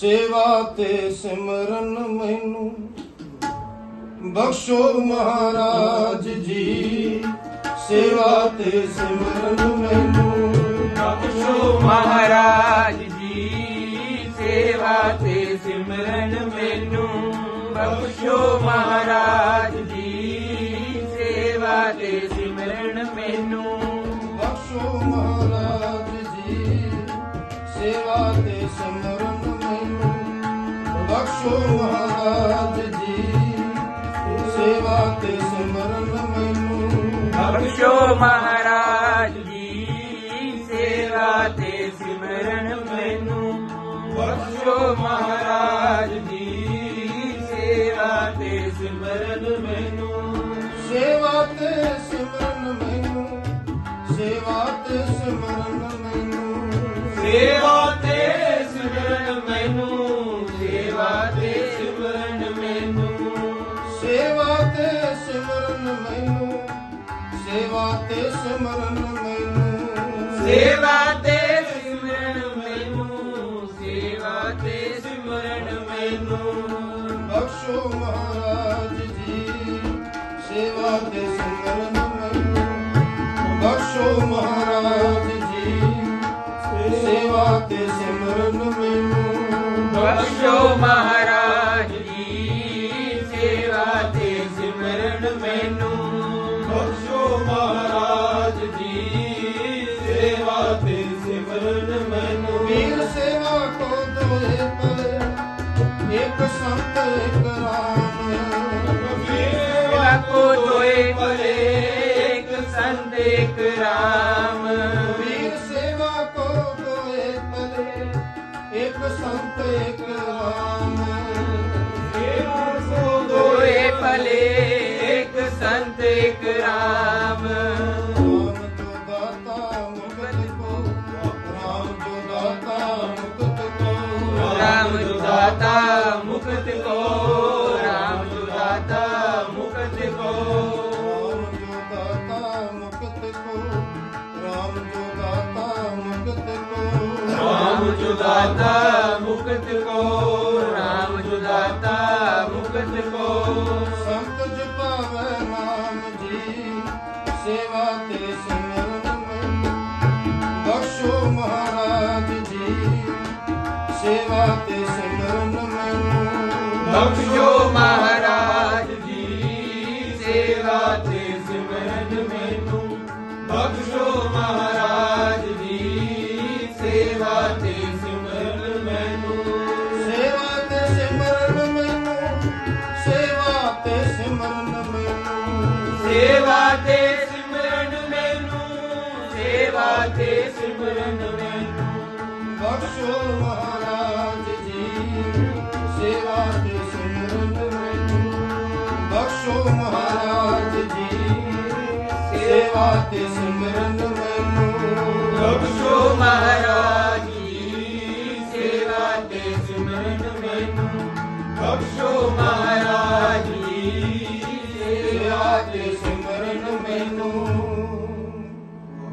ਸੇਵਾ ਤੇ ਸਿਮਰਨ ਮੈਨੂੰ। ਬਖਸ਼ੋ ਮਹਾਰਾਜ ਜੀ, ਸੇਵਾ ਤੇ ਸਿਮਰਨ ਮੈਨੂੰ। ਬਖਸ਼ੋ ਮਹਾਰਾਜ ਜੀ, ਸੇਵਾ ਤੇ ਸਿਮਰਨ ਮੈਨੂੰ। ਬਖਸ਼ੋ ਮਹਾਰਾਜ ਜੀ ਮਹਾਰਾਜ ਜੀ ਸੇਵਾ ਤੇ ਸਿਮਰਨ ਮੈਨੂੰ ਬਖਸ਼ੋ ਮਹਾਰਾਜ ਜੀ ਸੇਵਾ ਤੇ ਸਿਮਰਨ ਮੈਨੂੰ। ਬਖਸ਼ੋ ਮਹਾਰਾਜ ਜੀ ਸੇਵਾ ਤੇ ਸਿਮਰਨ ਮੈਨੂੰ। ਸੇਵਾ ਤੇ ਸਿਮਰਨ ਮੈਨੂੰ ਸੇਵਾ ਤੇ ਸਿਮਰਨ ਮੈਨੂੰ। ਸੇਵਾ ਸੇਵਾ ਤੇ ਸਿਮਰਨ ਮੈਨੂੰ। ਸੇਵਾ ਤੇ ਸਿਮਰਨ ਮੈਨੂੰ ਸੇਵਾ ਤੇ ਸਿਮਰਨ ਮੈਨੂੰ। ਬਖਸ਼ੋ ਮਹਾਰਾਜ ਜੀ ਸੇਵਾ ਤੇ ਸਿਮਰਨ ਮੈਨੂੰ। ਬਖਸ਼ੋ ਮਹਾਰਾਜ ਜੀ ਸੇਵਾ ਤੇ ਸਿਮਰਨ ਮੈਨੂੰ। ਬਖਸ਼ੋ ਮਹਾਰਾਜ ਸਿਮਰਨ ਮੈਨੂੰ ਵੀਰ ਸੇਵਾ ਕੋ ਦੋਏ ਪਲੇ ਇੱਕ ਸੰਤ ਇੱਕ ਰਾਮ ਸੇਵਾ ਕੋ ਦੋਏ ਭਲੇ ਇੱਕ ਸੰਤ ਇੱਕ ਰਾਮ। ਵੀਰ ਸੇਵਾ ਕੋ ਦੋਏ ਪਲੇ ਇੱਕ ਸੰਤ ਇੱਕ ਰਾਮ ਸੇਵਾ ਕੋ ਦੋਏ ਭਲੇ ਇੱਕ ਸੰਤ ਇੱਕ ਦੁਦਾਤਾ ਮੁਕਤ ਕੋ ਰਾਮ ਦੁਦਾਤਾ ਮੁਕਤ ਕੋ ਰਾਮ ਜੋ ਦਾਤਾ ਮੁਕਤ ਕੋ ਰਾਮ ਜੋ ਦਾਤਾ ਮੁਕਤ ਰਾਮ ਜੁਦਾਤਾ ਮੁਕਤ ਕੋ ਸੰਤ ਜਪਾਵੇ ਨਾਮ ਜੀ ਸੇਵਾ ਤੇ ਸਿਮਰਨ ਬਖਸ਼ੋ ਮਹਾਰਾਜ ਜੀ ਸੇਵਾ ਤੇ ਬਖਸ਼ੋ ਮਹਾਰਾਜ ਜੀ ਸੇਵਾ ਤੇ ਸਿਮਰਨ ਮੈਨੂੰ। ਬਖਸ਼ੋ ਮਹਾਰਾਜ ਜੀ ਸੇਵਾ ਤੇ ਸਿਮਰਨ ਮੈਨੂੰ। ਸੇਵਾ ਤੇ ਸਿਮਰਨ ਮੈਨੂੰ ਸੇਵਾ ਤੇ ਸਿਮਰਨ ਮੈਨੂੰ। ਸੇਵਾ ਤੇ ਸਿਮਰਨ ਮੈਨੂੰ ਸੇਵਾ ਤੇ ਸਿਮਰਨ ਮੈਨੂੰ। ਬਖਸ਼ੋ ਤੇ ਸਿਮਰਨ ਮੈਨੂੰ। ਬਖਸ਼ੋ ਮਹਾਰਾਜ ਜੀ ਸੇਵਾ ਤੇ ਸਿਮਰਨ ਮੈਨੂੰ। ਬਖਸ਼ੋ ਮਹਾਰਾਜ।